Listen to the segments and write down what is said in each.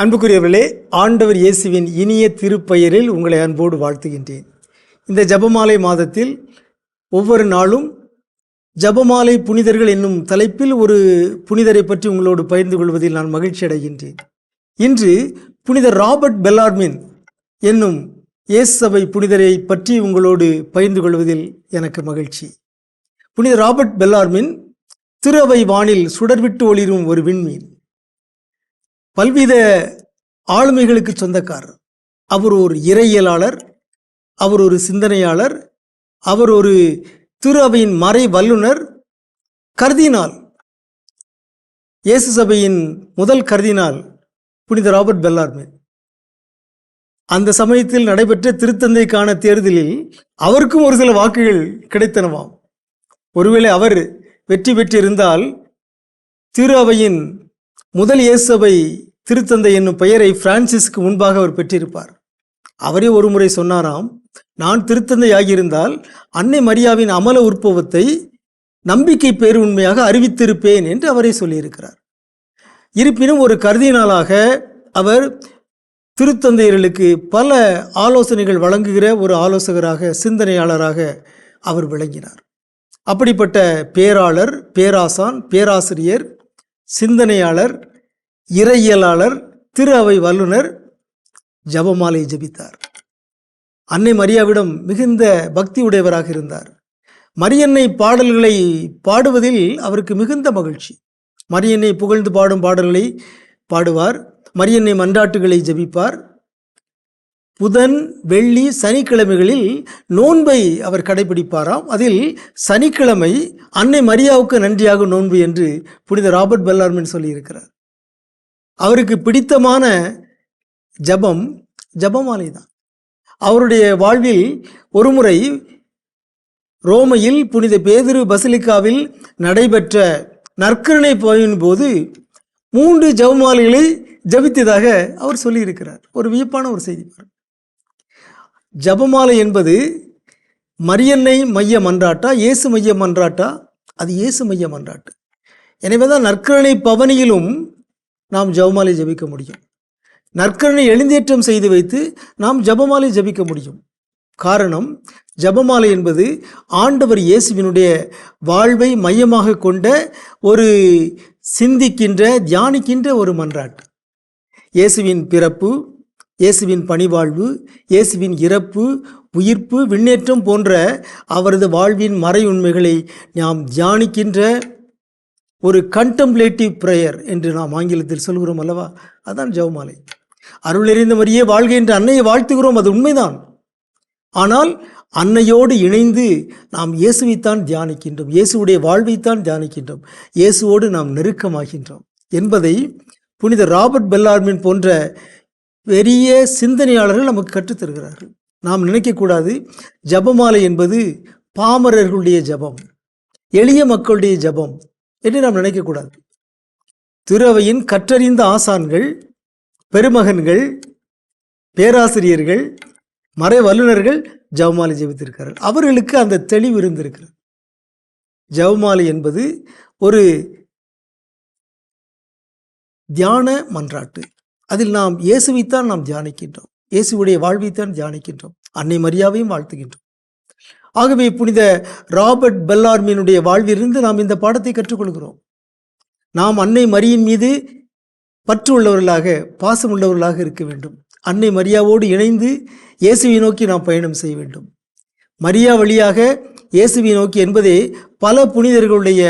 அன்புக்குரியவர்களே ஆண்டவர் இயேசுவின் இனிய திருப்பெயரில் உங்களை அன்போடு வாழ்த்துகின்றேன். இந்த ஜெபமாலை மாதத்தில் ஒவ்வொரு நாளும் ஜெபமாலை புனிதர்கள் என்னும் தலைப்பில் ஒரு புனிதரை பற்றி உங்களோடு பகிர்ந்து கொள்வதில் நான் மகிழ்ச்சி அடைகின்றேன். இன்று புனிதர் ராபர்ட் பெல்லார்மின் என்னும் இயேசபை புனிதரை பற்றி உங்களோடு பகிர்ந்து கொள்வதில் எனக்கு மகிழ்ச்சி. புனித ராபர்ட் பெல்லார்மின் திரு வானில் சுடர்விட்டு ஒளிரும் ஒரு விண்மீன். பல்வித ஆளுமைகளுக்கு சொந்தக்காரர். அவர் ஒரு இறையியலாளர் அவர் ஒரு சிந்தனையாளர் அவர் ஒரு திரு அவையின் மறை வல்லுனர் கர்தினால் இயேசு சபையின் முதல் கர்தினால் புனித ராபர்ட் பெல்லார்மே அந்த சமயத்தில் நடைபெற்ற திருத்தந்தைக்கான தேர்தலில் அவருக்கும் ஒரு சில வாக்குகள் கிடைத்தனவாம். ஒருவேளை அவர் வெற்றி பெற்றிருந்தால் திரு அவையின் முதல் இயேசபை திருத்தந்தை என்னும் பெயரை பிரான்சிஸ்க்கு முன்பாக அவர் பெற்றிருப்பார். அவரே ஒரு முறை சொன்னாராம் நான் திருத்தந்தை ஆகியிருந்தால் அன்னை மரியாவின் அமல உற்பவத்தை நம்பிக்கை பேருண்மையாக அறிவித்திருப்பேன் என்று அவரே சொல்லியிருக்கிறார். இருப்பினும் ஒரு கருதினாலாக அவர் திருத்தந்தையர்களுக்கு பல ஆலோசனைகள் வழங்குகிற ஒரு ஆலோசகராக சிந்தனையாளராக அவர் விளங்கினார். அப்படிப்பட்ட பேராளர் பேராசான் பேராசிரியர் சிந்தனையாளர் இறையியலாளர் திரு அவை வல்லுனர் ஜபமாலை ஜபித்தார். அன்னை மரியாவிடம் மிகுந்த பக்தி உடையவராக இருந்தார். மரியன்னை பாடல்களை பாடுவதில் அவருக்கு மிகுந்த மகிழ்ச்சி. மரியன்னை புகழ்ந்து பாடும் பாடல்களை பாடுவார். மரியன்னை மன்றாட்டுகளை ஜபிப்பார். புதன் வெள்ளி சனிக்கிழமைகளில் நோன்பை அவர் கடைபிடிப்பாராம். அதில் சனிக்கிழமை அன்னை மரியாவுக்கு நன்றியாக நோன்பு என்று புனித ராபர்ட் பெல்லார்மின் சொல்லியிருக்கிறார். அவருக்கு பிடித்தமான ஜபம் ஜபமாலை தான் அவருடைய வாழ்வில் ஒருமுறை ரோமையில் புனித பேதிரு பசிலிக்காவில் நடைபெற்ற நற்கருணை போயின் போது மூன்று ஜபமாலைகளை ஜபித்ததாக அவர் சொல்லியிருக்கிறார். ஒரு வியப்பான ஒரு செய்தி ஜபமாலை என்பது மரியன்னை மைய மன்றாட்டா இயேசு மைய மன்றாட்டா? அது இயேசு மைய மன்றாட்டு. எனவே தான் நற்கரணை பவனியிலும் நாம் ஜபமாலை ஜபிக்க முடியும். நற்கரணை எழுந்தேற்றம் செய்து வைத்து நாம் ஜபமாலை ஜபிக்க முடியும். காரணம் ஜபமாலை என்பது ஆண்டவர் இயேசுவினுடைய வாழ்வை மையமாக கொண்ட ஒரு சிந்திக்கின்ற தியானிக்கின்ற ஒரு மன்றாட்டு. இயேசுவின் பிறப்பு இயேசுவின் பணிவாழ்வு இயேசுவின் இறப்பு உயிர்ப்பு விண்ணேற்றம் போன்ற அவரது வாழ்வின் மறை உண்மைகளை நாம் தியானிக்கின்ற ஒரு கண்டம்ப்ளேட்டிவ் ப்ரேயர் என்று நாம் ஆங்கிலத்தில் சொல்கிறோம் அல்லவா? அதான் ஜெபமாலை. அருள் எறிந்த மாதிரியே வாழ்க என்று அன்னையை வாழ்த்துகிறோம். அது உண்மைதான். ஆனால் அன்னையோடு இணைந்து நாம் இயேசுவைத்தான் தியானிக்கின்றோம். இயேசுவுடைய வாழ்வைத்தான் தியானிக்கின்றோம். இயேசுவோடு நாம் நெருக்கமாகின்றோம். என்பதை புனித ராபர்ட் பெல்லார்மின் போன்ற பெரிய சிந்தனையாளர்கள் நமக்கு கற்றுத்தருகிறார்கள் நாம் நினைக்கக்கூடாது ஜபமாலை என்பது பாமரர்களுடைய ஜபம் எளிய மக்களுடைய ஜபம் என்று நாம் நினைக்கக்கூடாது திருவையின் கற்றறிந்த ஆசான்கள் பெருமகன்கள் பேராசிரியர்கள் மறை வல்லுநர்கள் ஜவுமாலை ஜெபித்திருக்கிறார்கள். அவர்களுக்கு அந்த தெளிவு இருந்திருக்கிறது. ஜவுமாலை என்பது ஒரு தியான மன்றாட்டு. அதில் நாம் இயேசுவைத்தான் நாம் தியானிக்கின்றோம். இயேசுவுடைய வாழ்வைத்தான் தியானிக்கின்றோம். அன்னை மரியாவையும் வாழ்த்துகின்றோம். ஆகவே புனித ராபர்ட் பெல்லார்மியினுடைய வாழ்விலிருந்து நாம் இந்த பாடத்தை கற்றுக்கொள்கிறோம். நாம் அன்னை மரியின் மீது பற்று உள்ளவர்களாக பாசம் உள்ளவர்களாக இருக்க வேண்டும். அன்னை மரியாவோடு இணைந்து இயேசுவை நோக்கி நாம் பயணம் செய்ய வேண்டும். மரியா வழியாக இயேசுவை நோக்கி என்பதே பல புனிதர்களுடைய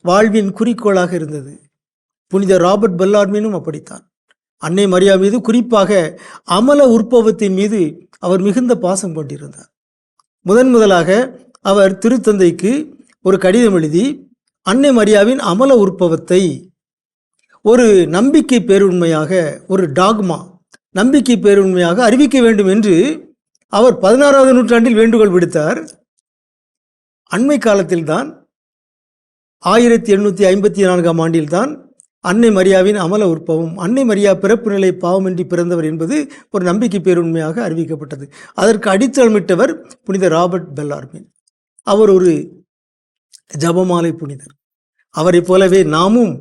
வாழ்வின் குறிக்கோளாக இருந்தது. புனித ராபர்ட் பெல்லார்மினும் அப்படித்தான். அன்னை மரியா மீது குறிப்பாக அமல உற்பவத்தின் மீது அவர் மிகுந்த பாசம் கொண்டிருந்தார். முதன் முதலாக அவர் திருத்தந்தைக்கு ஒரு கடிதம் எழுதி அன்னை மரியாவின் அமல உற்பவத்தை. ஒரு நம்பிக்கை பேருண்மையாக ஒரு டாக்மா நம்பிக்கை பேருண்மையாக அறிவிக்க வேண்டும் என்று அவர் பதினாறாவது நூற்றாண்டில் வேண்டுகோள் விடுத்தார். அண்மை காலத்தில்தான் ஆயிரத்தி எண்ணூற்றி ஐம்பத்தி நான்காம் ஆண்டில்தான் அன்னை மரியாவின் அமல உற்பவம். அன்னை மரியா பிறப்பு நிலை பாவமின்றி பிறந்தவர் என்பது ஒரு நம்பிக்கை பேருண்மையாக அறிவிக்கப்பட்டது. அதற்கு அடித்தளமிட்டவர் புனித ராபர்ட் பெல்லார்மின் அவர் ஒரு ஜபமாலை புனிதர். அவரைப் போலவே நாமும்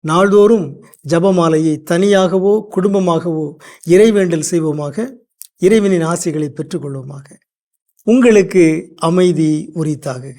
நாள்தோறும் ஜபமாலையை தனியாகவோ குடும்பமாகவோ இறைவேண்டல் செய்வோமாக இறைவனின் ஆசைகளை பெற்றுக்கொள்வோமாக. உங்களுக்கு அமைதி உரித்தாகுக.